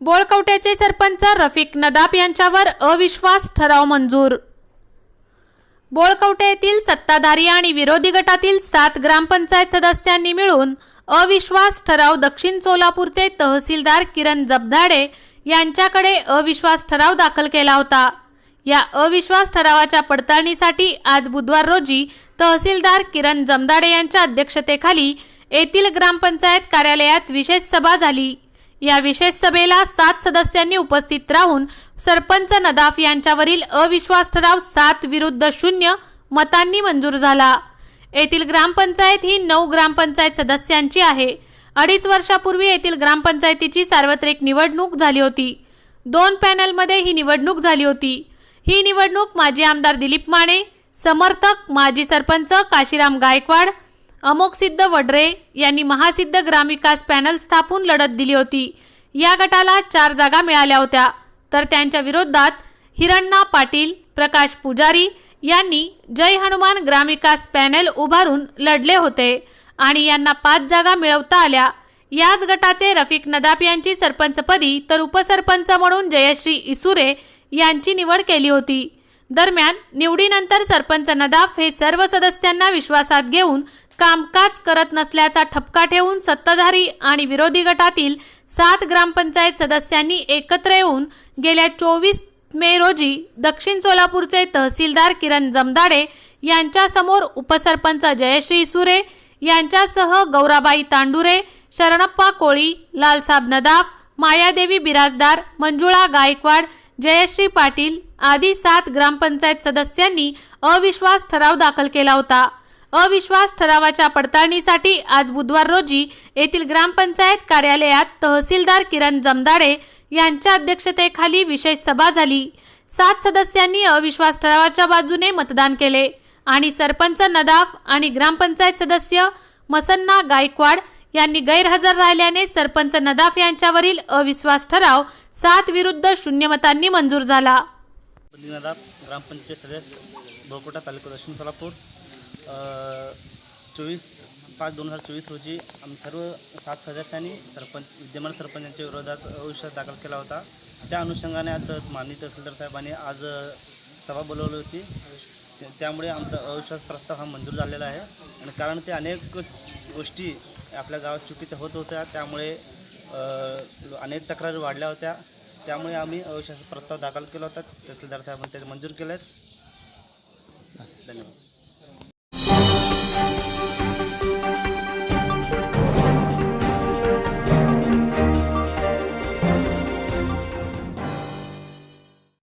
बोळकवट्याचे सरपंच रफिक नदाब यांच्यावर अविश्वास ठराव मंजूर. बोळकवटे येथील सत्ताधारी आणि विरोधी गटातील सात ग्रामपंचायत सदस्यांनी मिळून अविश्वास ठराव दक्षिण सोलापूरचे तहसीलदार किरण जबधाडे यांच्याकडे अविश्वास ठराव दाखल केला होता. या अविश्वास ठरावाच्या पडताळणीसाठी आज बुधवार रोजी तहसीलदार किरण जमदाडे यांच्या अध्यक्षतेखाली येथील ग्रामपंचायत कार्यालयात विशेष सभा झाली. या विशेष सभेला सात सदस्यांनी उपस्थित राहून सरपंच नदाफ यांच्यावरील अविश्वास ठराव सात विरुद्ध शून्य मतांनी मंजूर झाला. येथील ग्रामपंचायत ही नऊ ग्रामपंचायत सदस्यांची आहे. अडीच वर्षापूर्वी येथील ग्रामपंचायतीची सार्वत्रिक निवडणूक झाली होती. दोन पॅनलमध्ये ही निवडणूक झाली होती. ही निवडणूक माजी आमदार दिलीप माने समर्थक माजी सरपंच काशीराम गायकवाड अमोकसिद्ध वडरे यांनी महासिद्ध ग्रामविकास पॅनल स्थापून लढत दिली होती. या गटाला चार जागा मिळाल्या होत्या. तर त्यांच्या विरोधात हिरण्णा पाटील प्रकाश पुजारी यांनी जय हनुमान ग्रामविकास पॅनल उभारून लढले होते आणि यांना पाच जागा मिळवता आल्या. याच गटाचे रफिक नदाप यांची सरपंचपदी तर उपसरपंच म्हणून जयश्री इसुरे यांची निवड केली होती. दरम्यान निवडीनंतर सरपंच नदाफ हे सर्व सदस्यांना विश्वासात घेऊन कामकाज करत नसल्याचा ठपका ठेवून सत्ताधारी आणि विरोधी गटातील सात ग्रामपंचायत सदस्यांनी एकत्र येऊन गेल्या चोवीस मे रोजी दक्षिण सोलापूरचे तहसीलदार किरण जमदाडे यांच्यासमोर उपसरपंच जयश्री सुरे यांच्यासह गौराबाई तांडुरे शरणप्पा कोळी लालसाब नदाफ मायादेवी बिराजदार मंजुळा गायकवाड जयश्री पाटील आदी सात ग्रामपंचायत सदस्यांनी अविश्वास ठराव दाखल केला होता. अविश्वास ठरावाच्या पडताळणीसाठी आज बुधवार रोजी येथील ग्रामपंचायत कार्यालयात तहसीलदार किरण जमदाडे यांच्या अध्यक्षतेखाली विशेष सभा झाली. सात सदस्यांनी अविश्वास ठरावाच्या बाजूने मतदान केले आणि सरपंच नदाफ आणि ग्रामपंचायत सदस्य मसन्ना गायकवाड यांनी गैरहजर राहिल्याने सरपंच नदाफ यांच्यावरील अविश्वास ठराव सात विरुद्ध शून्य मतांनी मंजूर झाला. ग्रामपंचायत सदस्य भोकोटा तालुका दक्षिण सोलापूर चोवीस पाच दोन हजार चोवीस रोजी आम्ही सर्व सात सदस्यांनी सरपंच विद्यमान सरपंचांच्या विरोधात अविश्वास दाखल केला होता. त्या अनुषंगाने आता माननीय तहसीलदार साहेबांनी आज सभा बोलवली होती. त्यामुळे आमचा अविश्वास प्रस्ताव हा मंजूर झालेला आहे. आणि कारण ते अनेक गोष्टी आपल्या गावात चुकीच्या होत होत्या. त्यामुळे अनेक तक्रारी वाढल्या होत्या. त्यामुळे आम्ही अविश्वास प्रस्ताव दाखल केला होता. तहसीलदार साहेबांनी ते मंजूर केले धन्यवाद.